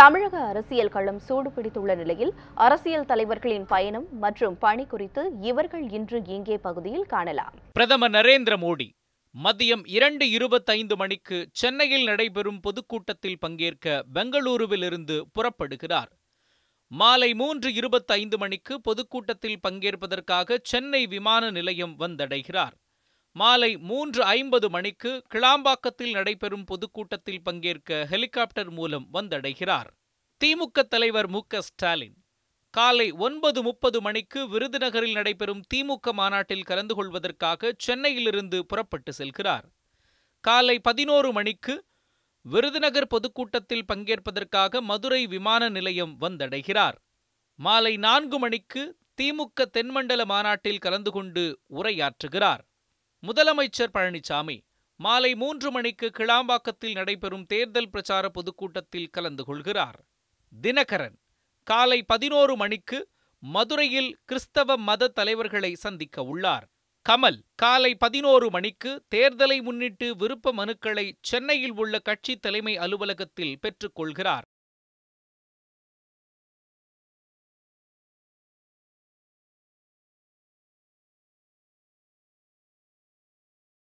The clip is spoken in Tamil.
தமிழக அரசியல் களம் சூடுபிடித்துள்ள நிலையில் அரசியல் தலைவர்களின் பயணம் மற்றும் பணி குறித்து இவர்கள் இன்று இங்கே பகுதியில் காணலாம். பிரதமர் நரேந்திர மோடி மதியம் இரண்டு இருபத்தைந்து மணிக்கு சென்னையில் நடைபெறும் பொதுக்கூட்டத்தில் பங்கேற்க பெங்களூருவிலிருந்து புறப்படுகிறார். மாலை மூன்று இருபத்தைந்து மணிக்கு பொதுக்கூட்டத்தில் பங்கேற்பதற்காக சென்னை விமான நிலையம் வந்தடைகிறார். மாலை மூன்று ஐம்பது மணிக்கு கிளாம்பாக்கத்தில் நடைபெறும் பொதுக்கூட்டத்தில் பங்கேற்க ஹெலிகாப்டர் மூலம் வந்தடைகிறார். திமுக தலைவர் மு ஸ்டாலின். காலை ஒன்பது முப்பது மணிக்கு விருதுநகரில் நடைபெறும் திமுக மாநாட்டில் கலந்து கொள்வதற்காக சென்னையிலிருந்து புறப்பட்டு செல்கிறார். காலை பதினோரு மணிக்கு விருதுநகர் பொதுக்கூட்டத்தில் பங்கேற்பதற்காக மதுரை விமான நிலையம் வந்தடைகிறார். மாலை நான்கு மணிக்கு திமுக தென்மண்டல மாநாட்டில் கலந்து கொண்டு உரையாற்றுகிறார். முதலமைச்சர் பழனிசாமி மாலை மூன்று மணிக்கு கிளாம்பாக்கத்தில் நடைபெறும் தேர்தல் பிரச்சார பொதுக்கூட்டத்தில் கலந்து கொள்கிறார். தினகரன் காலை பதினோரு மணிக்கு மதுரையில் கிறிஸ்தவ மத தலைவர்களை சந்திக்க உள்ளார். கமல் காலை பதினோரு மணிக்கு தேர்தலை முன்னிட்டு விருப்ப மனுக்களை சென்னையில் உள்ள கட்சி தலைமை அலுவலகத்தில் பெற்றுக்கொள்கிறார்